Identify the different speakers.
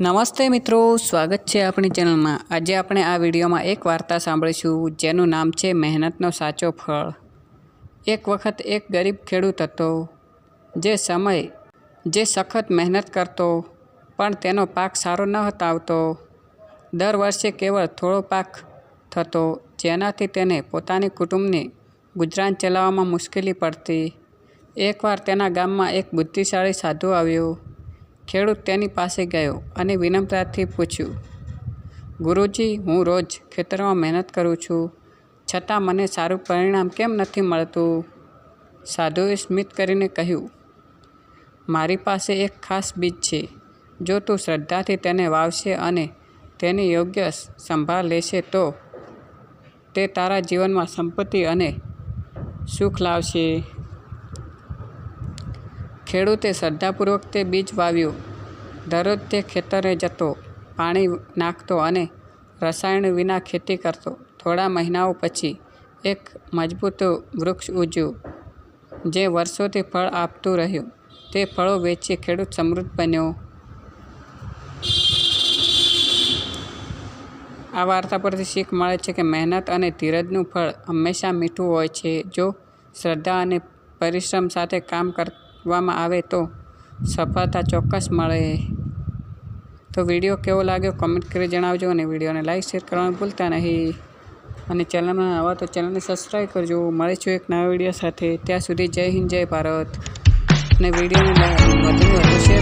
Speaker 1: નમસ્તે મિત્રો, સ્વાગત છે આપણી ચેનલમાં. આજે આપણે આ વિડીયોમાં એક વાર્તા સાંભળીશું, જેનું નામ છે મહેનતનો સાચો ફળ. એક વખત એક ગરીબ ખેડૂત હતો, જે સમય, જે સખત મહેનત કરતો, પણ તેનો પાક સારો ન હતો આવતો. દર વર્ષે કેવળ થોડો પાક થતો, જેનાથી તેને પોતાની કુટુંબની ગુજરાન ચલાવવામાં મુશ્કેલી પડતી. એકવાર તેના ગામમાં એક બુદ્ધિશાળી સાધુ આવ્યો. ખેડૂત તેની પાસે ગયો અને વિનમ્રતાથી પૂછ્યું, ગુરુજી, હું રોજ ખેતરમાં મહેનત કરું છું. છતાં મને સારું પરિણામ કેમ નથી મળતું? સાધુએ સ્મિત કરીને કહ્યું, મારી પાસે એક ખાસ બીજ છે. જો તું શ્રદ્ધાથી તેને વાવશે અને તેની યોગ્ય સંભાળ લેશે તો તે તારા જીવનમાં સંપત્તિ અને સુખ લાવશે. ખેડૂતે શ્રદ્ધાપૂર્વક તે બીજ વાવ્યું. દરરોજ તે ખેતરે જતો, પાણી નાખતો અને રસાયણ વિના ખેતી કરતો. થોડા મહિનાઓ પછી એક મજબૂત વૃક્ષ ઉજ્યું, જે વર્ષોથી ફળ આપતું રહ્યું. તે ફળો વેચી ખેડૂત સમૃદ્ધ બન્યો. આ વાર્તા પરથી શીખ મળે છે કે મહેનત અને ધીરજનું ફળ હંમેશા મીઠું હોય છે. જો શ્રદ્ધા અને પરિશ્રમ સાથે કામ કરવામાં આવે તો સફળતા ચોક્કસ મળે. તો વીડિયો કેવો લાગ્યો કમેન્ટ કરી જણાવજો અને વિડીયોને લાઈક શેર કરવાનું ભૂલતા નહીં. અને ચેનલમાં આવા તો ચેનલને સબસ્ક્રાઈબ કરજો. મળીશું એક નવા વીડિયો સાથે. ત્યાં સુધી જય હિન્દ, જય ભારત. અને વિડીયોને વધુ વધુ કરજો